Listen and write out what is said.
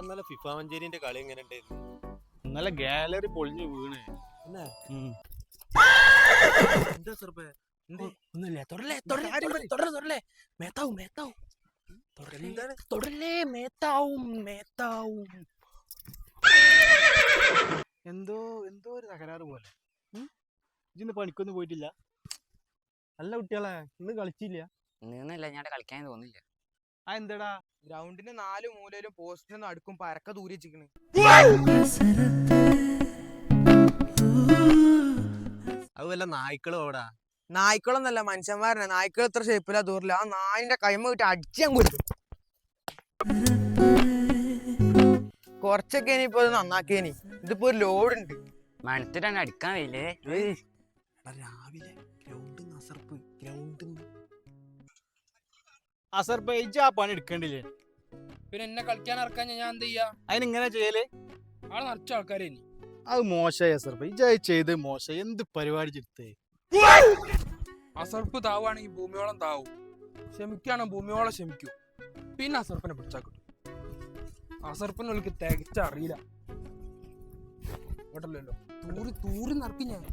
ഇന്നലെ ഫിഫ മഞ്ചേരിന്റെ കളി എങ്ങനെ ഉണ്ടായിരുന്നു? ഇന്നലെ ഗാലറി പൊളിഞ്ഞു വീണ്. എന്താ സർബേ ഒന്നുമില്ല. മേത്താവും മേത്താവും. മേത്താവും മേത്താവും. എന്തോ എന്തോ ഒരു തകരാറ് പോലെ. ഇതിന് പണിക്കൊന്നും പോയിട്ടില്ല. നല്ല കുട്ടികളെ. ഇന്ന് കളിച്ചില്ല. ഇന്നല്ല. ഞാൻ കളിക്കാൻ തോന്നില്ല. ആ എന്താടാ ഗ്രൗണ്ടിന് നാല് മൂലയിലും പോസ്റ്റിന് നടുക്കും പരക്ക ദൂരെ വെച്ചിക്കണ് അത് വല്ല നായ്ക്കളും അവിടാ? നായ്ക്കളൊന്നല്ല മനുഷ്യന്മാരനെ നായ്ക്കൾ എത്ര ഷേപ്പിലാ ദൂരില്ല ആ നായിന്റെ കൈമ കിട്ടി അടിച്ചാൻ കൊടുത്തു കൊറച്ചൊക്കെ ഇനിയിപ്പോ ഇത് നന്നാക്കിയേനി ഇതിപ്പോ ഒരു ലോഡ് ഉണ്ട്. മണത്തിട്ടാണ് അടിക്കാൻ കഴിയില്ലേ രാവിലെ ഗ്രൗണ്ട് നസർപ്പ്. അസർപ്പ ഇജ്ജ് ആ പണി എടുക്കേണ്ടില്ലേ? പിന്നെ എന്നെ കളിക്കാൻ ഇറക്കാൻ ഞാൻ എന്ത് ചെയ്യാ? അതിനിങ്ങനെ ചെയ്യൽ? ആളെ നിറച്ച ആൾക്കാരെ ഇനി. അത് മോശമായി അസർപ്പ ഇജ്ജ് അത് ചെയ്ത് മോശം എന്ത് പരിപാടി ചെടുത്തേ അസർപ്പ് താവുകയാണെങ്കിൽ ഭൂമിയോളം താവും. ക്ഷമിക്കുകയാണെങ്കിൽ ഭൂമിയോളം ക്ഷമിക്കൂ. പിന്നെ അസർപ്പിനെ പിടിച്ചാൽ കിട്ടും. അസർപ്പിനെ എനിക്ക് തികച്ച അറിയില്ല. കേട്ടല്ലോ. തൂറി തൂറി നിറക്കി ഞാൻ.